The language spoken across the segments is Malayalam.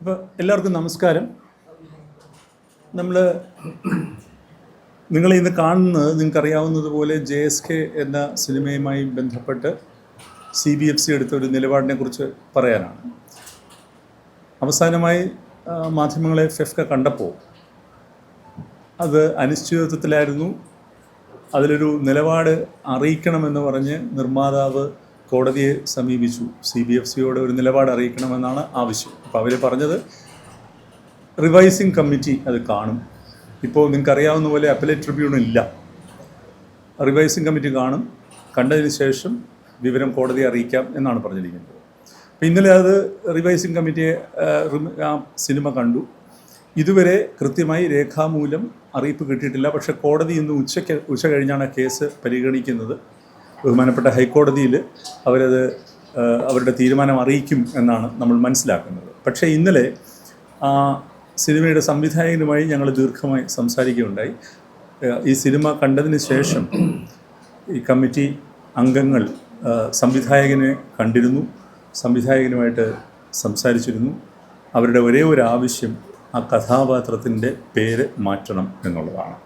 അപ്പോൾ എല്ലാവർക്കും നമസ്കാരം. നമ്മൾ നിങ്ങളെ ഇന്ന് കാണുന്നത് നിങ്ങൾക്കറിയാവുന്നതുപോലെ ജെ എസ് കെ എന്ന സിനിമയുമായി ബന്ധപ്പെട്ട് സി ബി എഫ് സി എടുത്ത ഒരു നിലപാടിനെ കുറിച്ച് പറയാനാണ്. അവസാനമായി മാധ്യമങ്ങളെ ഫെഫ്ക കണ്ടപ്പോൾ അത് അനിശ്ചിതത്വത്തിലായിരുന്നു. അതിലൊരു നിലപാട് അറിയിക്കണമെന്ന് പറഞ്ഞ് നിർമ്മാതാവ് കോടതിയെ സമീപിച്ചു. സി ബി എഫ് സിയോട് ഒരു നിലപാട് അറിയിക്കണമെന്നാണ് ആവശ്യം. അപ്പോൾ അവർ പറഞ്ഞത് റിവൈസിങ് കമ്മിറ്റി അത് കാണും. ഇപ്പോൾ നിങ്ങൾക്ക് അറിയാവുന്ന പോലെ അപ്പലേറ്റ് ട്രിബ്യൂണൽ ഇല്ല. റിവൈസിങ് കമ്മിറ്റി കാണും. കണ്ടതിന് ശേഷം വിവരം കോടതിയെ അറിയിക്കാം എന്നാണ് പറഞ്ഞിരിക്കുന്നത്. അപ്പോൾ ഇന്നലെ അത് റിവൈസിങ് കമ്മിറ്റിയെ ആ സിനിമ കണ്ടു. ഇതുവരെ കൃത്യമായി രേഖാമൂലം അറിയിപ്പ് കിട്ടിയിട്ടില്ല. പക്ഷേ കോടതി ഇന്ന് ഉച്ചയ്ക്ക് ഉച്ച കഴിഞ്ഞാണ് കേസ് പരിഗണിക്കുന്നത്. ബഹുമാനപ്പെട്ട ഹൈക്കോടതിയിൽ അവരത് അവരുടെ തീരുമാനം അറിയിക്കും എന്നാണ് നമ്മൾ മനസ്സിലാക്കുന്നത്. പക്ഷേ ഇന്നലെ ആ സിനിമയുടെ സംവിധായകനുമായി ഞങ്ങൾ ദീർഘമായി സംസാരിക്കുകയുണ്ടായി. ഈ സിനിമ കണ്ടതിന് ശേഷം ഈ കമ്മിറ്റി അംഗങ്ങൾ സംവിധായകനെ കണ്ടിരുന്നു സംവിധായകനുമായിട്ട് സംസാരിച്ചിരുന്നു. അവരുടെ ഒരേ ഒരു ആവശ്യം ആ കഥാപാത്രത്തിന്റെ പേര് മാറ്റണം എന്നുള്ളതാണ്.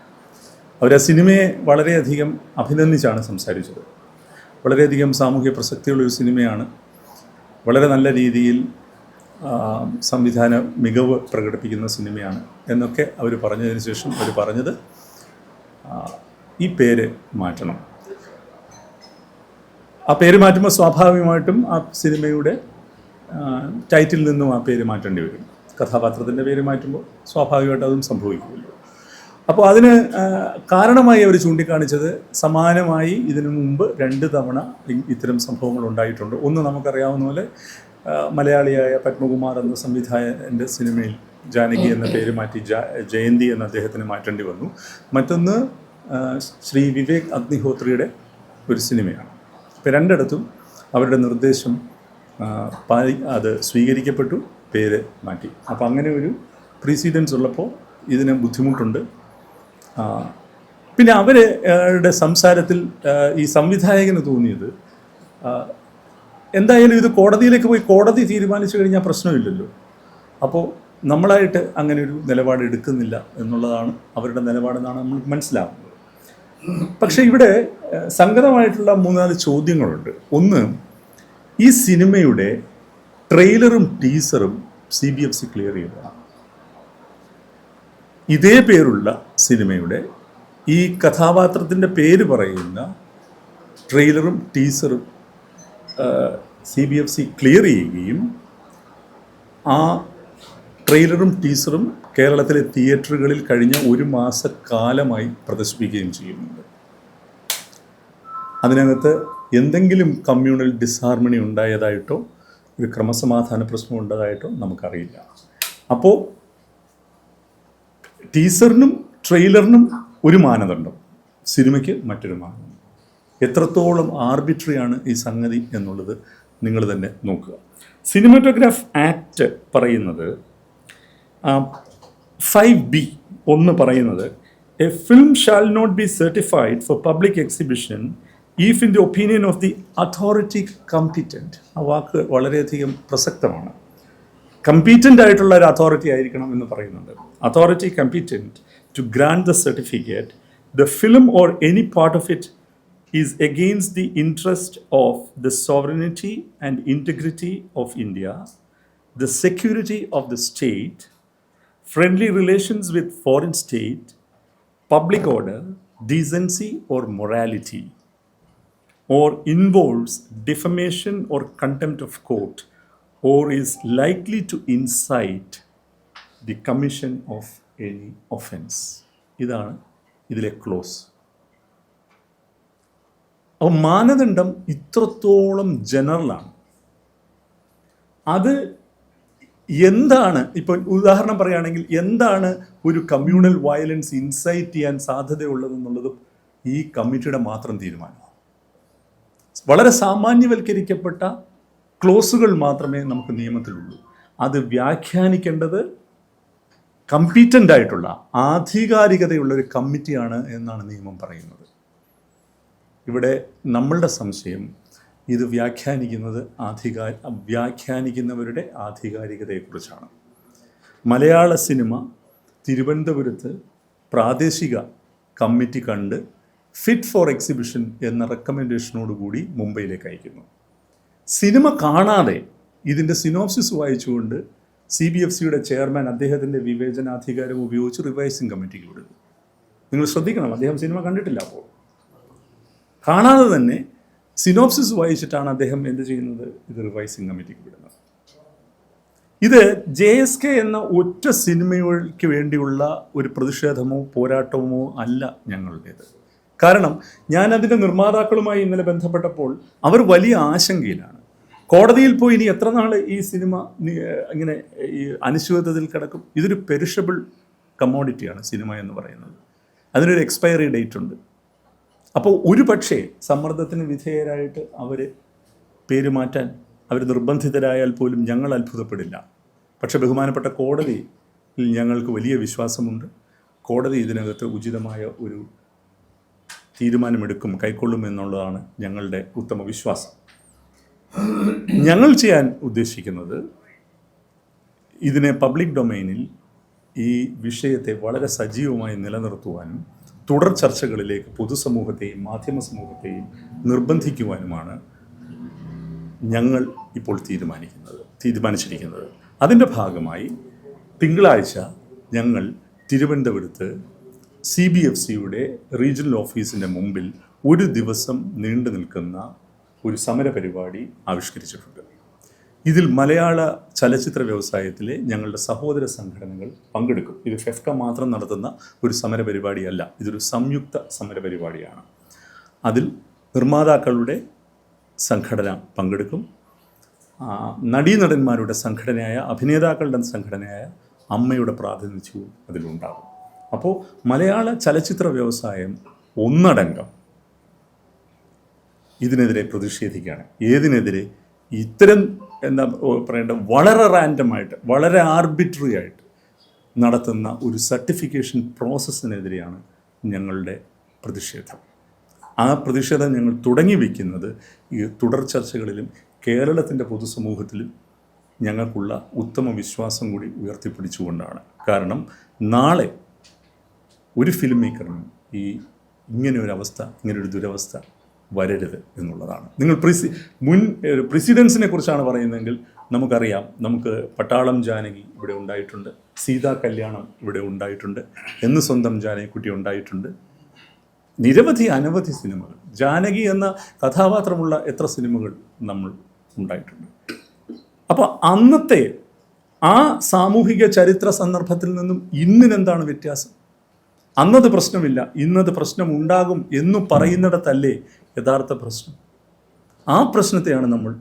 അവർ ആ സിനിമയെ വളരെയധികം അഭിനന്ദിച്ചാണ് സംസാരിച്ചത്. വളരെയധികം സാമൂഹ്യ പ്രസക്തിയുള്ള ഒരു സിനിമയാണ്. വളരെ നല്ല രീതിയിൽ സംവിധാന മികവ് പ്രകടിപ്പിക്കുന്ന സിനിമയാണ് എന്നൊക്കെ അവർ പറഞ്ഞതിന് ശേഷം അവർ പറഞ്ഞത് ഈ പേര് മാറ്റണം. ആ പേര് മാറ്റുമ്പോൾ സ്വാഭാവികമായിട്ടും ആ സിനിമയുടെ ടൈറ്റിൽ നിന്നും ആ പേര് മാറ്റേണ്ടി വരും. കഥാപാത്രത്തിന്റെ പേര് മാറ്റുമ്പോൾ സ്വാഭാവികമായിട്ട് അതും സംഭവിക്കുമല്ലോ അപ്പോൾ അതിന് കാരണമായി അവർ ചൂണ്ടിക്കാണിച്ചത് സമാനമായി ഇതിനു മുമ്പ് രണ്ട് തവണ ഇത്തരം സംഭവങ്ങൾ ഉണ്ടായിട്ടുണ്ട്. ഒന്ന് നമുക്കറിയാവുന്ന പോലെ മലയാളിയായ പത്മകുമാർ എന്ന സംവിധായകന്റെ സിനിമയിൽ ജാനകി എന്ന പേര് മാറ്റി ജയന്തി എന്ന അദ്ദേഹത്തിന് മാറ്റേണ്ടി വന്നു. മറ്റൊന്ന് ശ്രീ വിവേക് അഗ്നിഹോത്രിയുടെ ഒരു സിനിമയാണ്. ഇപ്പം രണ്ടിടത്തും അവരുടെ നിർദ്ദേശം പാലി അത് സ്വീകരിക്കപ്പെട്ടു പേര് മാറ്റി. അപ്പോൾ അങ്ങനെ ഒരു പ്രീസിഡൻസ് ഉള്ളപ്പോൾ ഇതിന് ബുദ്ധിമുട്ടുണ്ട്. പിന്നെ അവരുടെ സംസാരത്തിൽ ഈ സംവിധായകന് തോന്നിയത് എന്തായാലും ഇത് കോടതിയിലേക്ക് പോയി കോടതി തീരുമാനിച്ചു കഴിഞ്ഞാൽ പ്രശ്നമില്ലല്ലോ. അപ്പോൾ നമ്മളായിട്ട് അങ്ങനെ ഒരു നിലപാട് എടുക്കുന്നില്ല എന്നുള്ളതാണ് അവരുടെ നിലപാടെന്നാണ് നമ്മൾ മനസ്സിലാവുന്നത്. പക്ഷേ ഇവിടെ സംഗതമായിട്ടുള്ള മൂന്നാൽ ചോദ്യങ്ങളുണ്ട്. ഒന്ന് ഈ സിനിമയുടെ ട്രെയിലറും ടീസറും C B F C clear ചെയ്തതാണ് ഇതേ പേരുള്ള സിനിമയുടെ ഈ കഥാപാത്രത്തിന്റെ പേര് പറയുന്ന ട്രെയിലറും ടീസറും C B F C clear ചെയ്യുകയും ആ ട്രെയിലറും ടീസറും കേരളത്തിലെ തിയേറ്ററുകളിൽ കഴിഞ്ഞ ഒരു മാസക്കാലമായി പ്രദർശിപ്പിക്കുകയും ചെയ്യുന്നുണ്ട്. അതിനകത്ത് എന്തെങ്കിലും കമ്മ്യൂണൽ ഡിസ്ഹാർമണി ഉണ്ടായതായിട്ടോ ഒരു ക്രമസമാധാന പ്രശ്നം ഉണ്ടായതായിട്ടോ നമുക്കറിയില്ല. അപ്പോൾ ടീസറിനും ട്രെയിലറിനും ഒരു മാനദണ്ഡം. സിനിമയ്ക്ക് മറ്റൊരു മാനദണ്ഡം. എത്രത്തോളം ആർബിട്രറി ആണ് ഈ സംഗതി എന്നുള്ളത് നിങ്ങൾ തന്നെ നോക്കുക. സിനിമാറ്റോഗ്രാഫ് ആക്ട് പറയുന്നത് ഫൈവ് ബി ഒന്ന് പറയുന്നത് a film shall not be certified for public exhibition if in the opinion of the authority competent ആ വാക്ക് വളരെയധികം പ്രസക്തമാണ്. കമ്പീറ്റന്റ് ആയിട്ടുള്ള ഒരു അതോറിറ്റി ആയിരിക്കണം എന്ന് പറയുന്നുണ്ട്. Authority competent to grant the certificate the film or any part of it is against the interest of the sovereignty and integrity of India the security of the state friendly relations with foreign state, public order, decency or morality, or involves defamation or contempt of court, or is likely to incite the commission of any offense. ഇതാണ് ഇതിലെ ക്ലോസ് അപ്പോൾ മാനദണ്ഡം ഇത്രത്തോളം ജനറലാണ് അത് എന്താണ് ഇപ്പോൾ ഉദാഹരണം പറയുകയാണെങ്കിൽ എന്താണ് ഒരു കമ്മ്യൂണൽ വയലൻസ് ഇൻസൈറ്റ് ചെയ്യാൻ സാധ്യതയുള്ളതെന്നുള്ളത് ഈ കമ്മിറ്റിയുടെ മാത്രം തീരുമാനമാണ്. വളരെ സാമാന്യവൽക്കരിക്കപ്പെട്ട ക്ലോസുകൾ മാത്രമേ നമുക്ക് നിയമത്തിലുള്ളൂ. അത് വ്യാഖ്യാനിക്കേണ്ടത് കമ്പീറ്റന്റ് ആയിട്ടുള്ള ആധികാരികതയുള്ള ഒരു കമ്മിറ്റിയാണ് എന്നാണ് നിയമം പറയുന്നത്. ഇവിടെ നമ്മളുടെ സംശയം ഇത് വ്യാഖ്യാനിക്കുന്നത് ആധികാ വ്യാഖ്യാനിക്കുന്നവരുടെ ആധികാരികതയെക്കുറിച്ചാണ്. മലയാള സിനിമ തിരുവനന്തപുരത്ത് പ്രാദേശിക കമ്മിറ്റി കണ്ട് ഫിറ്റ് ഫോർ എക്സിബിഷൻ എന്ന റെക്കമെൻഡേഷനോടുകൂടി മുംബൈയിലേക്ക് അയക്കുന്നു. സിനിമ കാണാതെ ഇതിന്റെ സിനോപ്സിസ് വായിച്ചുകൊണ്ട് സി ബി എഫ് സിയുടെ ചെയർമാൻ അദ്ദേഹത്തിന്റെ വിവേചനാധികാരം ഉപയോഗിച്ച് റിവൈസിംഗ് കമ്മിറ്റിക്ക് വിടുന്നു. നിങ്ങൾ ശ്രദ്ധിക്കണം അദ്ദേഹം സിനിമ കണ്ടിട്ടില്ല അപ്പോൾ. കാണാതെ തന്നെ സിനോപ്സിസ് വായിച്ചിട്ടാണ് അദ്ദേഹം എന്ത് ചെയ്യുന്നത്? ഇത് റിവൈസിംഗ് കമ്മിറ്റിക്ക് വിടുന്നത്. ഇത് ജെ എസ് കെ എന്ന ഒറ്റ സിനിമയ്ക്ക് വേണ്ടിയുള്ള ഒരു പ്രതിഷേധമോ പോരാട്ടമോ അല്ല ഞങ്ങളുടേത്. കാരണം ഞാൻ അതിന്റെ നിർമ്മാതാക്കളുമായി ഇന്നലെ ബന്ധപ്പെട്ടപ്പോൾ അവർ വലിയ ആശങ്കയിലാണ്. കോടതിയിൽ പോയി ഇനി എത്ര നാൾ ഈ സിനിമ ഇങ്ങനെ ഈ അനിശ്ചിതത്വത്തിൽ കിടക്കും? ഇതൊരു പെരിഷബിൾ കമ്മോഡിറ്റിയാണ് സിനിമ എന്ന് പറയുന്നത്. അതിനൊരു എക്സ്പയറി ഡേറ്റ് ഉണ്ട്. അപ്പോൾ ഒരു പക്ഷേ സമ്മർദ്ദത്തിന് വിധേയരായിട്ട് അവർ പേര് മാറ്റാൻ അവർ നിർബന്ധിതരായാൽ പോലും ഞങ്ങൾ അത്ഭുതപ്പെടില്ല. പക്ഷേ ബഹുമാനപ്പെട്ട കോടതിയിൽ ഞങ്ങൾക്ക് വലിയ വിശ്വാസമുണ്ട്. കോടതി ഇതിനകത്ത് ഉചിതമായ ഒരു തീരുമാനമെടുക്കും കൈക്കൊള്ളും എന്നുള്ളതാണ് ഞങ്ങളുടെ ഉത്തമ വിശ്വാസം. ഞങ്ങൾ ചെയ്യാൻ ഉദ്ദേശിക്കുന്നത് ഇതിനെ പബ്ലിക് ഡൊമൈനിൽ ഈ വിഷയത്തെ വളരെ സജീവമായി നിലനിർത്തുവാനും തുടർ ചർച്ചകളിലേക്ക് പൊതുസമൂഹത്തെയും മാധ്യമ സമൂഹത്തെയും നിർബന്ധിക്കുവാനുമാണ് ഞങ്ങൾ ഇപ്പോൾ തീരുമാനിക്കുന്നത് തീരുമാനിച്ചിരിക്കുന്നത്. അതിന്റെ ഭാഗമായി തിങ്കളാഴ്ച ഞങ്ങൾ തിരുവനന്തപുരത്ത് സി ബി എഫ് സിയുടെ റീജിയണൽ ഓഫീസിന്റെ മുമ്പിൽ ഒരു ദിവസം നീണ്ടു നിൽക്കുന്ന ഒരു സമര പരിപാടി ആവിഷ്കരിച്ചിട്ടുണ്ട്. ഇതിൽ മലയാള ചലച്ചിത്ര വ്യവസായത്തിലെ ഞങ്ങളുടെ സഹോദര സംഘടനകൾ പങ്കെടുക്കും. ഇത് ഫെഫ്ക മാത്രം നടത്തുന്ന ഒരു സമര പരിപാടിയല്ല ഇതൊരു സംയുക്ത സമര പരിപാടിയാണ്. അതിൽ നിർമ്മാതാക്കളുടെ സംഘടന പങ്കെടുക്കും. നടീനടന്മാരുടെ സംഘടനയായ അഭിനേതാക്കളുടെ സംഘടനയായ അമ്മയുടെ പ്രാതിനിധ്യവും അതിലുണ്ടാകും. അപ്പോൾ മലയാള ചലച്ചിത്ര വ്യവസായം ഒന്നടങ്കം ഇതിനെതിരെ പ്രതിഷേധിക്കുകയാണ്. ഏതിനെതിരെ? ഇത്തരം എന്താ പറയേണ്ട വളരെ റാൻഡമായിട്ട് വളരെ ആർബിട്രറി ആയിട്ട് നടത്തുന്ന ഒരു സർട്ടിഫിക്കേഷൻ പ്രോസസ്സിനെതിരെയാണ് ഞങ്ങളുടെ പ്രതിഷേധം. ആ പ്രതിഷേധം ഞങ്ങൾ തുടങ്ങി വയ്ക്കുന്നത് ഈ തുടർ ചർച്ചകളിലും കേരളത്തിന്റെ പൊതുസമൂഹത്തിലും ഞങ്ങൾക്കുള്ള ഉത്തമ വിശ്വാസം കൂടി ഉയർത്തിപ്പിടിച്ചുകൊണ്ടാണ്. കാരണം നാളെ ഒരു ഫിലിം മേക്കറിനും ഈ ഇങ്ങനെ ഒരു അവസ്ഥ ഇങ്ങനെ ഒരു ദുരവസ്ഥ വരരുത് എന്നുള്ളതാണ്. നിങ്ങൾ പ്രിസി മുൻ പ്രസിഡൻസിനെ കുറിച്ചാണ് പറയുന്നതെങ്കിൽ നമുക്കറിയാം. നമുക്ക് പട്ടാളം ജാനകി ഇവിടെ ഉണ്ടായിട്ടുണ്ട്. സീതാ കല്യാണം ഇവിടെ ഉണ്ടായിട്ടുണ്ട്. എന്ന് സ്വന്തം ജാനകിക്കുട്ടി ഉണ്ടായിട്ടുണ്ട്. നിരവധി അനവധി സിനിമകൾ. ജാനകി എന്ന കഥാപാത്രമുള്ള എത്ര സിനിമകൾ നമ്മൾ ഉണ്ടായിട്ടുണ്ട്. അപ്പോൾ അന്നത്തെ ആ സാമൂഹിക ചരിത്ര സന്ദർഭത്തിൽ നിന്നും ഇന്നിനെന്താണ് വ്യത്യാസം? അന്നത് പ്രശ്നമില്ല ഇന്നത് പ്രശ്നം ഉണ്ടാകും എന്ന് പറയുന്നിടത്തല്ലേ യഥാർത്ഥ പ്രശ്നം. ആ പ്രശ്നത്തെയാണ് നമ്മൾ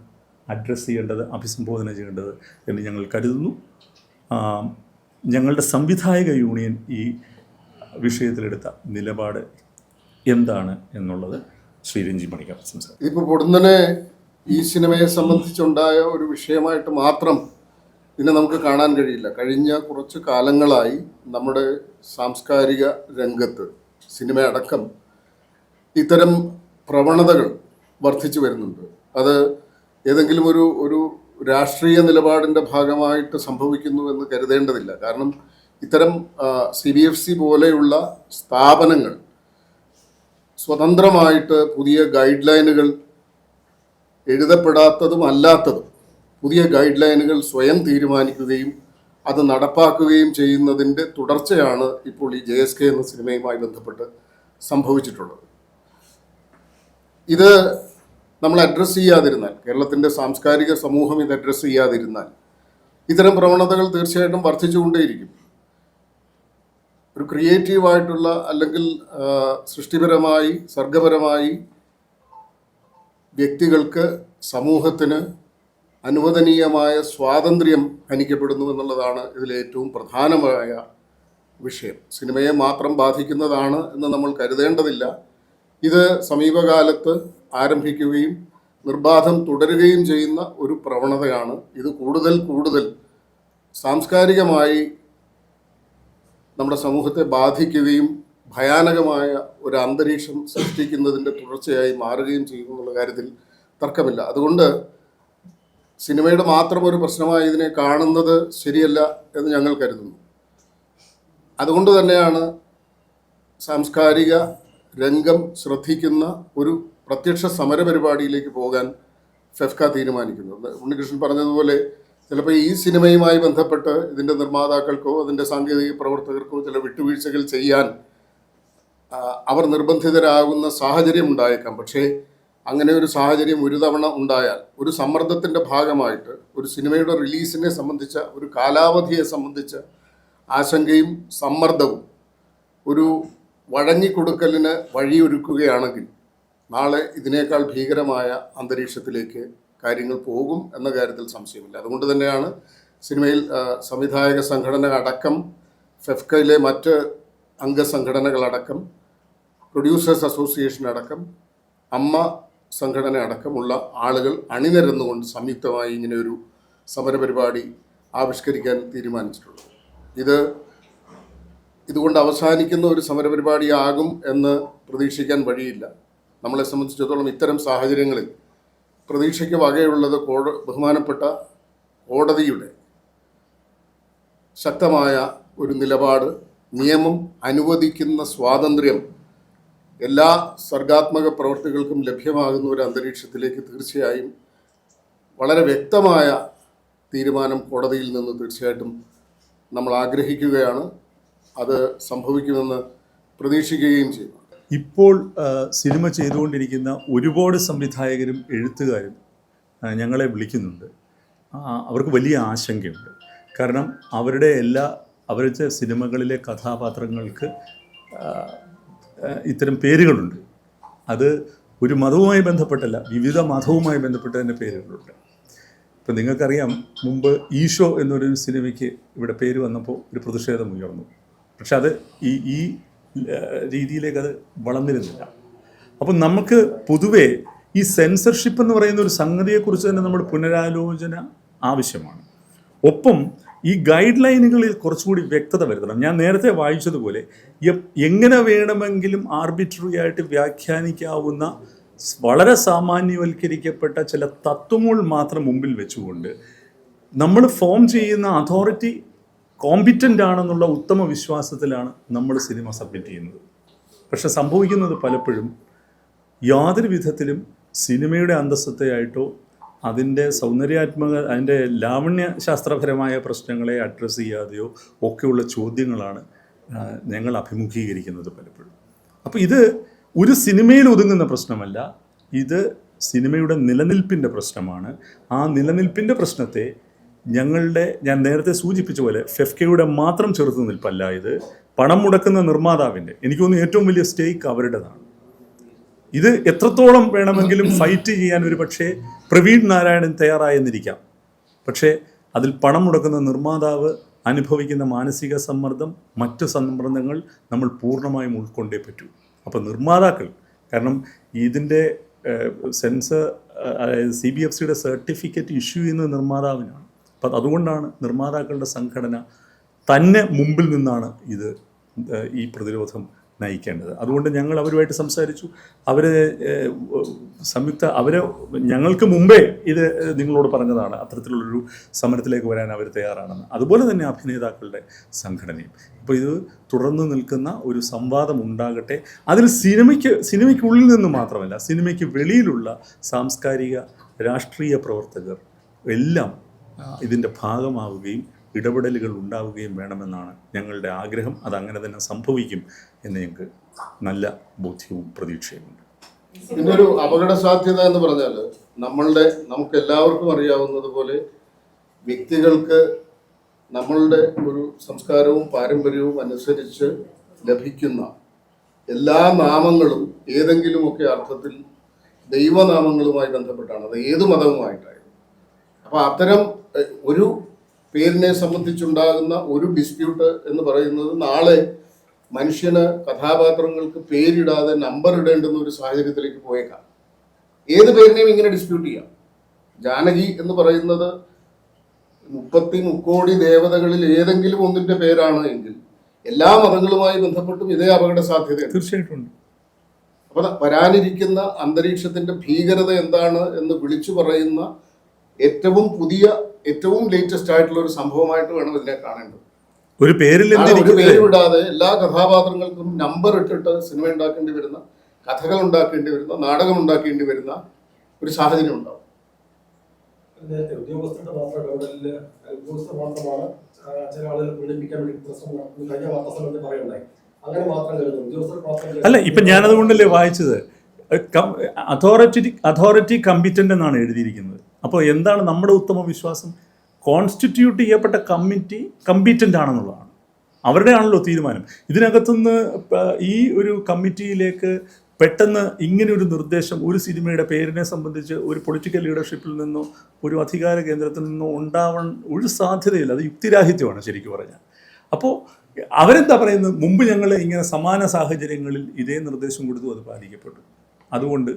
അഡ്രസ്സ് ചെയ്യേണ്ടത് അഭിസംബോധന ചെയ്യേണ്ടത് എന്ന് ഞങ്ങൾ കരുതുന്നു. ഞങ്ങളുടെ സംവിധായക യൂണിയൻ ഈ വിഷയത്തിലെടുത്ത നിലപാട് എന്താണ് എന്നുള്ളത് ശ്രീ രഞ്ജി മണിക്കർ സംസാരിക്കും ഇപ്പോൾ പൊടുന്നനെ ഈ സിനിമയെ സംബന്ധിച്ചുണ്ടായ ഒരു വിഷയമായിട്ട് മാത്രം ഇതിനെ നമുക്ക് കാണാൻ കഴിയില്ല. കഴിഞ്ഞ കുറച്ച് കാലങ്ങളായി നമ്മുടെ സാംസ്കാരിക രംഗത്ത് സിനിമ അടക്കം ഇത്തരം പ്രവണതകൾ വർദ്ധിച്ചു വരുന്നുണ്ട്. അത് ഏതെങ്കിലും ഒരു ഒരു രാഷ്ട്രീയ നിലപാടിന്റെ ഭാഗമായിട്ട് സംഭവിക്കുന്നു എന്ന് കരുതേണ്ടതില്ല. കാരണം ഇത്തരം സി ബി എഫ് സി പോലെയുള്ള സ്ഥാപനങ്ങൾ സ്വതന്ത്രമായിട്ട് പുതിയ ഗൈഡ് ലൈനുകൾ എഴുതപ്പെടാത്തതും അല്ലാത്തതും പുതിയ ഗൈഡ് ലൈനുകൾ സ്വയം തീരുമാനിക്കുകയും അത് നടപ്പാക്കുകയും ചെയ്യുന്നതിന്റെ തുടർച്ചയാണ് ഇപ്പോൾ ഈ ജെ എസ് കെ എന്ന സിനിമയുമായി ബന്ധപ്പെട്ട് സംഭവിച്ചിട്ടുള്ളത്. ഇത് നമ്മൾ അഡ്രസ്സ് ചെയ്യാതിരുന്നാൽ കേരളത്തിന്റെ സാംസ്കാരിക സമൂഹം ഇത് അഡ്രസ്സ് ചെയ്യാതിരുന്നാൽ ഇത്തരം പ്രവണതകൾ തീർച്ചയായിട്ടും വർദ്ധിച്ചുകൊണ്ടേയിരിക്കും. ഒരു ക്രിയേറ്റീവായിട്ടുള്ള അല്ലെങ്കിൽ സൃഷ്ടിപരമായി സർഗപരമായി വ്യക്തികൾക്ക് സമൂഹത്തിന് അനുവദനീയമായ സ്വാതന്ത്ര്യം ഹനിക്കപ്പെടുന്നു എന്നുള്ളതാണ് ഇതിലെ ഏറ്റവും പ്രധാനമായ വിഷയം. സിനിമയെ മാത്രം ബാധിക്കുന്നതാണ് എന്ന് നമ്മൾ കരുതേണ്ടതില്ല. ഇത് സമീപകാലത്ത് ആരംഭിക്കുകയും നിർബാധം തുടരുകയും ചെയ്യുന്ന ഒരു പ്രവണതയാണ്. ഇത് കൂടുതൽ കൂടുതൽ സാംസ്കാരികമായി നമ്മുടെ സമൂഹത്തെ ബാധിക്കുകയും ഭയാനകമായ ഒരു അന്തരീക്ഷം സൃഷ്ടിക്കുന്നതിന്റെ തുടർച്ചയായി മാറുകയും ചെയ്യുമെന്നുള്ള കാര്യത്തിൽ തർക്കമില്ല. അതുകൊണ്ട് സിനിമയുടെ മാത്രം ഒരു പ്രശ്നമായി ഇതിനെ കാണുന്നത് ശരിയല്ല എന്ന് ഞങ്ങൾ കരുതുന്നു. അതുകൊണ്ട് തന്നെയാണ് സാംസ്കാരിക രംഗം ശ്രദ്ധിക്കുന്ന ഒരു പ്രത്യക്ഷ സമരപരിപാടിയിലേക്ക് പോകാൻ ഫെഫ്ക തീരുമാനിക്കുന്നത്. ഉണ്ണികൃഷ്ണൻ പറഞ്ഞതുപോലെ ചിലപ്പോൾ ഈ സിനിമയുമായി ബന്ധപ്പെട്ട് ഇതിന്റെ നിർമ്മാതാക്കൾക്കോ അതിന്റെ സാങ്കേതിക പ്രവർത്തകർക്കോ ചില വിട്ടുവീഴ്ചകൾ ചെയ്യാൻ അവർ നിർബന്ധിതരാകുന്ന സാഹചര്യം ഉണ്ടായേക്കാം. പക്ഷേ അങ്ങനെ ഒരു സാഹചര്യം ഒരു തവണ ഉണ്ടായാൽ ഒരു സമ്മർദ്ദത്തിന്റെ ഭാഗമായിട്ട് ഒരു സിനിമയുടെ റിലീസിനെ സംബന്ധിച്ച ഒരു കാലാവധിയെ സംബന്ധിച്ച ആശങ്കയും സമ്മർദ്ദവും ഒരു വഴങ്ങിക്കൊടുക്കലിന് വഴിയൊരുക്കുകയാണെങ്കിൽ നാളെ ഇതിനേക്കാൾ ഭീകരമായ അന്തരീക്ഷത്തിലേക്ക് കാര്യങ്ങൾ പോകും എന്ന കാര്യത്തിൽ സംശയമില്ല. അതുകൊണ്ട് തന്നെയാണ് സിനിമയിൽ സംവിധായക സംഘടന അടക്കം ഫെഫ്കയിലെ മറ്റ് അംഗസംഘടനകളടക്കം പ്രൊഡ്യൂസേഴ്സ് അസോസിയേഷൻ അടക്കം അമ്മ സംഘടന അടക്കമുള്ള ആളുകൾ അണിനിരന്നുകൊണ്ട് സംയുക്തമായി ഇങ്ങനെ ഒരു സമരപരിപാടി ആവിഷ്കരിക്കാൻ തീരുമാനിച്ചിട്ടുള്ളത്. ഇത് ഇതുകൊണ്ട് അവസാനിക്കുന്ന ഒരു സമരപരിപാടിയാകും എന്ന് പ്രതീക്ഷിക്കാൻ വഴിയില്ല. നമ്മളെ സംബന്ധിച്ചിടത്തോളം ഇത്തരം സാഹചര്യങ്ങളിൽ പ്രതീക്ഷയ്ക്ക് വകയുള്ളത് കോട ബഹുമാനപ്പെട്ട കോടതിയുടെ ശക്തമായ ഒരു നിലപാട് നിയമം അനുവദിക്കുന്ന സ്വാതന്ത്ര്യം എല്ലാ സർഗാത്മക പ്രവർത്തികൾക്കും ലഭ്യമാകുന്ന ഒരു അന്തരീക്ഷത്തിലേക്ക് തീർച്ചയായും വളരെ വ്യക്തമായ തീരുമാനം കോടതിയിൽ നിന്ന് തീർച്ചയായിട്ടും നമ്മൾ ആഗ്രഹിക്കുകയാണ്. അത് സംഭവിക്കുമെന്ന് പ്രതീക്ഷിക്കുകയും ചെയ്യുന്നു. ഇപ്പോൾ സിനിമ ചെയ്തുകൊണ്ടിരിക്കുന്ന ഒരുപാട് സംവിധായകരും എഴുത്തുകാരും ഞങ്ങളെ വിളിക്കുന്നുണ്ട്. അവർക്ക് വലിയ ആശങ്കയുണ്ട്. കാരണം അവരുടെ എല്ലാ അവരുടെ സിനിമകളിലെ കഥാപാത്രങ്ങൾക്ക് ഇത്തരം പേരുകളുണ്ട്. അത് ഒരു മതവുമായി ബന്ധപ്പെട്ടല്ല വിവിധ മതവുമായി ബന്ധപ്പെട്ട തന്നെ പേരുകളുണ്ട്. ഇപ്പം നിങ്ങൾക്കറിയാം മുമ്പ് ഈശോ എന്നൊരു സിനിമയ്ക്ക് ഇവിടെ പേര് വന്നപ്പോൾ ഒരു പ്രതിഷേധം ഉയർന്നു. പക്ഷെ അത് ഈ ഈ രീതിയിലേക്ക് അത് വളർന്നിരുന്നില്ല. അപ്പം നമുക്ക് പൊതുവേ ഈ സെൻസർഷിപ്പ് എന്ന് പറയുന്ന ഒരു സംഗതിയെക്കുറിച്ച് തന്നെ നമ്മൾ പുനരാലോചന ആവശ്യമാണ്. ഒപ്പം ഈ ഗൈഡ് ലൈനുകളിൽ കുറച്ചുകൂടി വ്യക്തത വരുത്തണം. ഞാൻ നേരത്തെ വായിച്ചതുപോലെ എങ്ങനെ വേണമെങ്കിലും ആർബിട്രറി ആയിട്ട് വ്യാഖ്യാനിക്കാവുന്ന വളരെ സാമാന്യവൽക്കരിക്കപ്പെട്ട ചില തത്വങ്ങൾ മാത്രം മുമ്പിൽ വെച്ചുകൊണ്ട് നമ്മൾ ഫോം ചെയ്യുന്ന അതോറിറ്റി കോമ്പിറ്റന്റ് ആണെന്നുള്ള ഉത്തമ വിശ്വാസത്തിലാണ് നമ്മൾ സിനിമ സബ്മിറ്റ് ചെയ്യുന്നത്. പക്ഷെ സംഭവിക്കുന്നത് പലപ്പോഴും യാതൊരു വിധത്തിലും സിനിമയുടെ അന്തസ്സത്തെയായിട്ടോ അതിന്റെ സൗന്ദര്യാത്മക അതിന്റെ ലാവണ്യ ശാസ്ത്രപരമായ പ്രശ്നങ്ങളെ അഡ്രസ്സ് ചെയ്യാതെയോ ഒക്കെയുള്ള ചോദ്യങ്ങളാണ് ഞങ്ങൾ അഭിമുഖീകരിക്കുന്നത് പലപ്പോഴും. അപ്പോൾ ഇത് ഒരു സിനിമയിൽ ഒതുങ്ങുന്ന പ്രശ്നമല്ല. ഇത് സിനിമയുടെ നിലനിൽപ്പിന്റെ പ്രശ്നമാണ്. ആ നിലനിൽപ്പിന്റെ പ്രശ്നത്തെ ഞങ്ങളുടെ ഞാൻ നേരത്തെ സൂചിപ്പിച്ച പോലെ ഫെഫ്കയുടെ മാത്രം ചെറുത്തു നിൽപ്പല്ല ഇത്. പണം മുടക്കുന്ന നിർമ്മാതാവിന്റെ എനിക്കൊന്ന് ഏറ്റവും വലിയ സ്റ്റേക്ക് അവരുടേതാണ്. ഇത് എത്രത്തോളം വേണമെങ്കിലും ഫൈറ്റ് ചെയ്യാൻ ഒരു പക്ഷേ പ്രവീൺ നാരായണൻ തയ്യാറായെന്നിരിക്കാം. പക്ഷേ അതിൽ പണം മുടക്കുന്ന നിർമ്മാതാവ് അനുഭവിക്കുന്ന മാനസിക സമ്മർദ്ദം മറ്റു സമ്മർദ്ദങ്ങൾ നമ്മൾ പൂർണമായും ഉൾക്കൊണ്ടേ പറ്റൂ. അപ്പോൾ നിർമ്മാതാക്കൾ കാരണം ഇതിന്റെ സെൻസർ സി ബി എഫ് സിയുടെ സർട്ടിഫിക്കറ്റ് ഇഷ്യൂ ചെയ്യുന്നത് നിർമ്മാതാവിനാണ്. അപ്പം അതുകൊണ്ടാണ് നിർമ്മാതാക്കളുടെ സംഘടന തന്നെ മുമ്പിൽ നിന്നാണ് ഇത് ഈ പ്രതിരോധം നയിക്കേണ്ടത്. അതുകൊണ്ട് ഞങ്ങൾ അവരുമായിട്ട് സംസാരിച്ചു. അവർ സംയുക്ത അവരെ ഞങ്ങൾക്ക് മുമ്പേ ഇത് നിങ്ങളോട് പറഞ്ഞതാണ് അത്തരത്തിലുള്ളൊരു സമരത്തിലേക്ക് വരാൻ അവർ തയ്യാറാണെന്ന്. അതുപോലെ തന്നെ അഭിനേതാക്കളുടെ സംഘടനയും. അപ്പോൾ ഇത് തുടർന്ന് നിൽക്കുന്ന ഒരു സംവാദം ഉണ്ടാകട്ടെ. അതിൽ സിനിമയ്ക്ക് സിനിമയ്ക്കുള്ളിൽ നിന്ന് മാത്രമല്ല സിനിമയ്ക്ക് വെളിയിലുള്ള സാംസ്കാരിക രാഷ്ട്രീയ പ്രവർത്തകർ എല്ലാം ഇതിന്റെ ഭാഗമാവുകയും ഇടപെടലുകൾ ഉണ്ടാവുകയും വേണമെന്നാണ് ഞങ്ങളുടെ ആഗ്രഹം. അതങ്ങനെ തന്നെ സംഭവിക്കും എന്ന് ഞങ്ങൾക്ക് നല്ല ബോധ്യവും പ്രതീക്ഷയുമുണ്ട് ഒരു അപകട സാധ്യത എന്ന് പറഞ്ഞാൽ നമ്മളുടെ നമുക്ക് എല്ലാവർക്കും അറിയാവുന്നത് പോലെ വ്യക്തികൾക്ക് നമ്മളുടെ ഒരു സംസ്കാരവും പാരമ്പര്യവും അനുസരിച്ച് ലഭിക്കുന്ന എല്ലാ നാമങ്ങളും ഏതെങ്കിലുമൊക്കെ അർത്ഥത്തിൽ ദൈവനാമങ്ങളുമായി ബന്ധപ്പെട്ടാണ്. അത് ഏത് മതവുമായിട്ടായിരുന്നു അപ്പൊ അത്തരം ഒരു പേരിനെ സംബന്ധിച്ചുണ്ടാകുന്ന ഒരു ഡിസ്പ്യൂട്ട് എന്ന് പറയുന്നത് നാളെ മനുഷ്യന് കഥാപാത്രങ്ങൾക്ക് പേരിടാതെ നമ്പർ ഇടേണ്ടുന്ന ഒരു സാഹചര്യത്തിലേക്ക് പോയേക്കാം. ഏത് പേരിനെയും ഇങ്ങനെ ഡിസ്പ്യൂട്ട് ചെയ്യാം. ജാനകി എന്ന് പറയുന്നത് മുപ്പത്തി മുക്കോടി ദേവതകളിൽ ഏതെങ്കിലും ഒന്നിന്റെ പേരാണ് എങ്കിൽ എല്ലാ മതങ്ങളുമായി ബന്ധപ്പെട്ടും ഇതേ അപകട സാധ്യത തീർച്ചയായിട്ടും ഉണ്ട്. അപ്പൊ വരാനിരിക്കുന്ന അന്തരീക്ഷത്തിന്റെ ഭീകരത എന്താണ് എന്ന് വിളിച്ചു പറയുന്ന ഏറ്റവും പുതിയ ഏറ്റവും ലേറ്റസ്റ്റ് ആയിട്ടുള്ള ഒരു സംഭവമായിട്ട് വേണം ഇതിനെ കാണേണ്ടത്. ഒരു പേരിൽ ഒരു പേര് വിടാതെ എല്ലാ കഥാപാത്രങ്ങൾക്കും നമ്പർ ഇട്ടിട്ട് സിനിമ ഉണ്ടാക്കേണ്ടി വരുന്ന കഥകൾ ഉണ്ടാക്കേണ്ടി വരുന്ന നാടകം ഉണ്ടാക്കേണ്ടി വരുന്ന ഒരു സാഹചര്യം ഉണ്ടാവും. നേരത്തെ ഉദ്യോഗസ്ഥരുടെ മാത്രം ഇടപെടലിൽ ഉദ്യോഗസ്ഥർ മാത്രമാണ് ചില ആളുകൾ പീഡിപ്പിക്കാൻ വേണ്ടി പ്രശ്നം കഴിഞ്ഞ പറയുണ്ടായി അങ്ങനെ മാത്രം കരുതുന്നു ഉദ്യോഗസ്ഥർ മാത്രം അല്ല ഇപ്പൊ ഞാനതുകൊണ്ടല്ലേ വായിച്ചത്? അതോറിറ്റി അതോറിറ്റി കമ്പിറ്റന്റ് എന്നാണ് എഴുതിയിരിക്കുന്നത്. അപ്പോൾ എന്താണ് നമ്മുടെ ഉത്തമ വിശ്വാസം? കോൺസ്റ്റിറ്റ്യൂട്ട് ചെയ്യപ്പെട്ട കമ്മിറ്റി കമ്പീറ്റന്റ് ആണെന്നുള്ളതാണ്. അവരുടെ ആണല്ലോ തീരുമാനം. ഇതിനകത്തുനിന്ന് ഈ ഒരു കമ്മിറ്റിയിലേക്ക് പെട്ടെന്ന് ഇങ്ങനെ ഒരു നിർദ്ദേശം ഒരു സിനിമയുടെ പേരിനെ സംബന്ധിച്ച് ഒരു പൊളിറ്റിക്കൽ ലീഡർഷിപ്പിൽ നിന്നോ ഒരു അധികാര കേന്ദ്രത്തിൽ നിന്നോ ഉണ്ടാവാൻ ഒരു സാധ്യതയില്ല. അത് യുക്തിരാഹിത്യമാണ് ശരിക്കും പറഞ്ഞാൽ. അപ്പോൾ അവരെന്താ പറയുന്നത്? മുമ്പ് ഞങ്ങൾ ഇങ്ങനെ സമാന സാഹചര്യങ്ങളിൽ ഇതേ നിർദ്ദേശം കൊടുത്തു അത് പാലിക്കപ്പെട്ടു. അതുകൊണ്ട്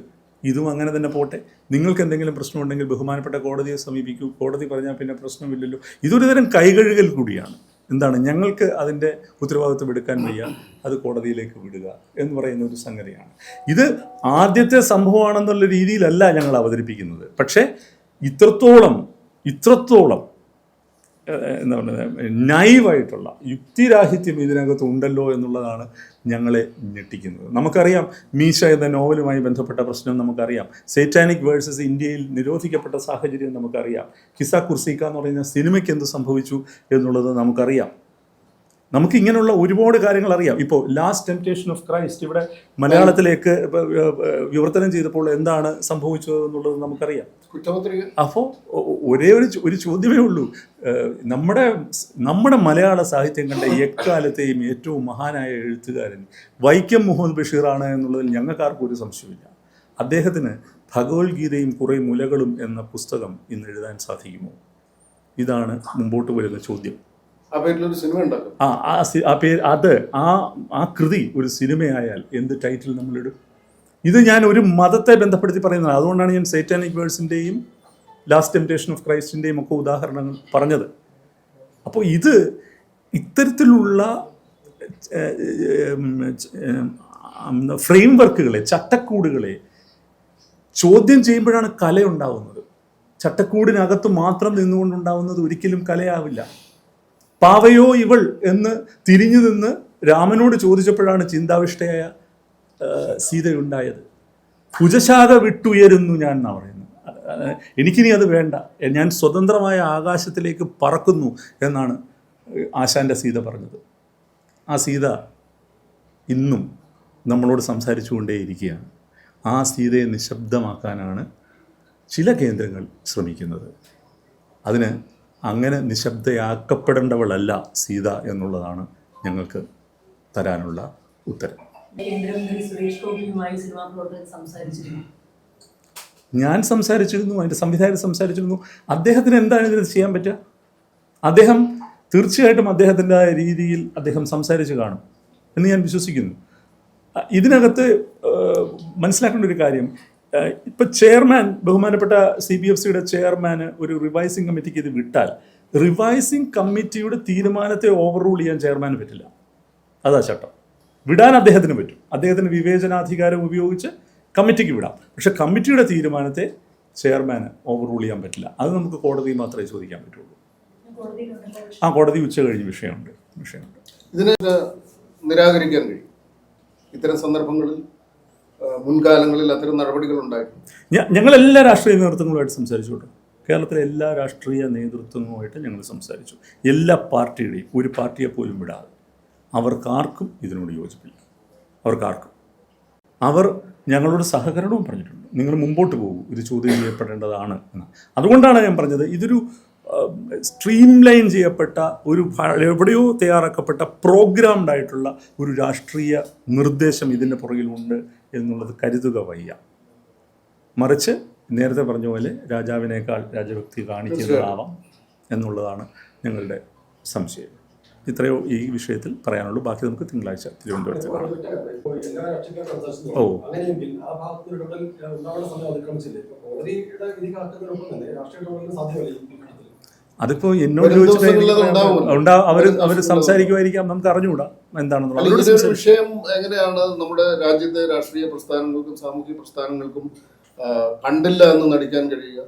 ഇതും അങ്ങനെ തന്നെ പോട്ടെ. നിങ്ങൾക്ക് എന്തെങ്കിലും പ്രശ്നമുണ്ടെങ്കിൽ ബഹുമാനപ്പെട്ട കോടതിയെ സമീപിക്കൂ. കോടതി പറഞ്ഞാൽ പിന്നെ പ്രശ്നമില്ലല്ലോ. ഇതൊരു തരം കൈകഴുകൽ കൂടിയാണ്. എന്താണ്? ഞങ്ങൾക്ക് അതിന്റെ ഉത്തരവാദിത്വം എടുക്കാൻ വയ്യ. അത് കോടതിയിലേക്ക് വിടുക എന്ന് പറയുന്ന ഒരു സംഗതിയാണ്. ഇത് ആദ്യത്തെ സംഭവമാണെന്നുള്ള രീതിയിലല്ല ഞങ്ങൾ അവതരിപ്പിക്കുന്നത്. പക്ഷേ ഇത്രത്തോളം ഇത്രത്തോളം എന്താ പറയുന്നത് നൈവായിട്ടുള്ള യുക്തിരാഹിത്യം ഇതിനകത്ത് ഉണ്ടല്ലോ എന്നുള്ളതാണ് ഞങ്ങളെ ഞെട്ടിക്കുന്നത്. നമുക്കറിയാം മീശ എന്ന നോവലുമായി ബന്ധപ്പെട്ട പ്രശ്നം നമുക്കറിയാം. സേറ്റാനിക് വേഴ്സസ് ഇന്ത്യയിൽ നിരോധിക്കപ്പെട്ട സാഹചര്യം നമുക്കറിയാം. കിസ കുർസിക്ക എന്ന് പറയുന്ന സിനിമയ്ക്ക് എന്ത് സംഭവിച്ചു എന്നുള്ളത് നമുക്കറിയാം. നമുക്ക് ഇങ്ങനെയുള്ള ഒരുപാട് കാര്യങ്ങൾ അറിയാം. ഇപ്പോൾ ലാസ്റ്റ് ടെംപ്റ്റേഷൻ ഓഫ് ക്രൈസ്റ്റ് ഇവിടെ മലയാളത്തിലേക്ക് വിവർത്തനം ചെയ്തപ്പോൾ എന്താണ് സംഭവിച്ചത് എന്നുള്ളത് നമുക്കറിയാം. അപ്പോൾ ഒരേ ഒരു ഒരു ചോദ്യമേ ഉള്ളൂ. നമ്മുടെ നമ്മുടെ മലയാള സാഹിത്യം കണ്ട എക്കാലത്തെയും ഏറ്റവും മഹാനായ എഴുത്തുകാരൻ വൈക്കം മുഹമ്മദ് ബഷീറാണ് എന്നുള്ളതിൽ ഞങ്ങൾക്കാർക്കും ഒരു സംശയമില്ല അദ്ദേഹത്തിന് ഭഗവത്ഗീതയും കുറേ മുലകളും എന്ന പുസ്തകം ഇന്ന് എഴുതാൻ സാധിക്കുമോ? ഇതാണ് മുമ്പോട്ട് വരുന്ന ചോദ്യം. ആ ആ പേര് അത് ആ ആ കൃതി ഒരു സിനിമയായാൽ എന്ത് ടൈറ്റിൽ നമ്മളിടും? ഇത് ഞാൻ ഒരു മതത്തെ ബന്ധപ്പെടുത്തി പറയുന്നത് അതുകൊണ്ടാണ് ഞാൻ സേറ്റാനിക് വേഴ്സിന്റെയും ലാസ്റ്റ് ടെംപ്റ്റേഷൻ ഓഫ് ക്രൈസ്റ്റിന്റെയും ഒക്കെ ഉദാഹരണങ്ങൾ പറഞ്ഞത്. അപ്പോൾ ഇത് ഇത്തരത്തിലുള്ള ഫ്രെയിം വർക്കുകളെ ചട്ടക്കൂടുകളെ ചോദ്യം ചെയ്യുമ്പോഴാണ് കല ഉണ്ടാവുന്നത് ചട്ടക്കൂടിനകത്ത് മാത്രം നിന്നുകൊണ്ടുണ്ടാവുന്നത് ഒരിക്കലും കലയാവില്ല. പാവയോ ഇവൾ എന്ന് തിരിഞ്ഞു നിന്ന് രാമനോട് ചോദിച്ചപ്പോഴാണ് ചിന്താവിഷ്ടയായ സീതയുണ്ടായത്. ഭുജശാഖ വിട്ടുയരുന്നു ഞാൻ എന്നാ പറയുന്നു എനിക്കിനി അത് വേണ്ട. ഞാൻ സ്വതന്ത്രമായ ആകാശത്തിലേക്ക് പറക്കുന്നു എന്നാണ് ആശാന്റെ സീത പറഞ്ഞത്. ആ സീത ഇന്നും നമ്മളോട് സംസാരിച്ചു കൊണ്ടേയിരിക്കുകയാണ് ആ സീതയെ നിശബ്ദമാക്കാനാണ് ചില കേന്ദ്രങ്ങൾ ശ്രമിക്കുന്നത്. അതിന് അങ്ങനെ നിശബ്ദയാക്കപ്പെടേണ്ടവളല്ല സീത എന്നുള്ളതാണ് ഞങ്ങൾക്ക് തരാനുള്ള ഉത്തരം. ഞാൻ സംസാരിച്ചിരുന്നു അതിന്റെ സംവിധായകർ സംസാരിച്ചിരുന്നു. അദ്ദേഹത്തിന് എന്താണ് ഇതിന് ചെയ്യാൻ പറ്റുക? അദ്ദേഹം തീർച്ചയായിട്ടും അദ്ദേഹത്തിന്റെ രീതിയിൽ അദ്ദേഹം സംസാരിച്ച് കാണും എന്ന് ഞാൻ വിശ്വസിക്കുന്നു. ഇതിനകത്ത് മനസ്സിലാക്കേണ്ട ഒരു കാര്യം ഇപ്പൊ ചെയർമാൻ ബഹുമാനപ്പെട്ട സി ബി എഫ് സിയുടെ ചെയർമാന് ഒരു റിവൈസിംഗ് കമ്മിറ്റിക്ക് ഇത് വിട്ടാൽ റിവൈസിംഗ് കമ്മിറ്റിയുടെ തീരുമാനത്തെ ഓവർ റൂൾ ചെയ്യാൻ ചെയർമാന് പറ്റില്ല. അതാ ചട്ടം. വിടാൻ അദ്ദേഹത്തിന് പറ്റും. അദ്ദേഹത്തിന് വിവേചനാധികാരം ഉപയോഗിച്ച് കമ്മിറ്റിക്ക് വിടാം. പക്ഷെ കമ്മിറ്റിയുടെ തീരുമാനത്തെ ചെയർമാന് ഓവർ റൂൾ ചെയ്യാൻ പറ്റില്ല. അത് നമുക്ക് കോടതി മാത്രമേ ചോദിക്കാൻ പറ്റുള്ളൂ. ആ കോടതി ഉച്ച കഴിഞ്ഞ് വിഷയമുണ്ട്. വിഷയമുണ്ട്. ഇതിനെ നിരാകരിക്കാൻ കഴിയും. ഇത്തരം സന്ദർഭങ്ങളിൽ മുൻകാലങ്ങളിൽ അത്തരം നടപടികൾ ഉണ്ടായിട്ടുണ്ട് ഞങ്ങൾ എല്ലാ രാഷ്ട്രീയ നേതൃത്വങ്ങളുമായിട്ട് സംസാരിച്ചു കേട്ടോ കേരളത്തിലെ എല്ലാ രാഷ്ട്രീയ നേതൃത്വങ്ങളുമായിട്ട് ഞങ്ങൾ സംസാരിച്ചു. എല്ലാ പാർട്ടിയുടെയും ഒരു പാർട്ടിയെ പോലും വിടാതെ. അവർക്കാർക്കും ഇതിനോട് യോജിപ്പില്ല. അവർക്കാർക്കും. അവർ ഞങ്ങളോട് സഹകരണവും പറഞ്ഞിട്ടുണ്ട്. നിങ്ങൾ മുമ്പോട്ട് പോകൂ. ഇത് ചോദ്യം ചെയ്യപ്പെടേണ്ടതാണ് എന്ന്. അതുകൊണ്ടാണ് ഞാൻ പറഞ്ഞത് ഇതൊരു സ്ട്രീം ലൈൻ ചെയ്യപ്പെട്ട ഒരു എവിടെയോ തയ്യാറാക്കപ്പെട്ട പ്രോഗ്രാംഡ് ആയിട്ടുള്ള ഒരു രാഷ്ട്രീയ നിർദ്ദേശം ഇതിന്റെ പുറകിലുണ്ട്. എന്നുള്ളത് കരുതുക വയ്യ. മറിച്ച് നേരത്തെ പറഞ്ഞ പോലെ രാജാവിനേക്കാൾ രാജഭക്തി കാണിക്കുന്നതാവാം എന്നുള്ളതാണ് ഞങ്ങളുടെ സംശയം. ഇത്രയോ ഈ വിഷയത്തിൽ പറയാനുള്ളൂ. ബാക്കി നമുക്ക് തിങ്കളാഴ്ച തിരുവനന്തപുരത്ത് കാണാം. ഓ. അതിപ്പോൾ എന്നോട് ചോദിച്ചിട്ട് അവർ അവർ സംസാരിക്കുമായിരിക്കാം നമുക്ക് അറിഞ്ഞുകൂടാ എന്താണെന്നുള്ളത്. വിഷയം എങ്ങനെയാണ്? നമ്മുടെ രാജ്യത്തെ രാഷ്ട്രീയ പ്രസ്ഥാനങ്ങൾക്കും സാമൂഹ്യ പ്രസ്ഥാനങ്ങൾക്കും കണ്ടില്ല എന്ന് നടിക്കാൻ കഴിയുക.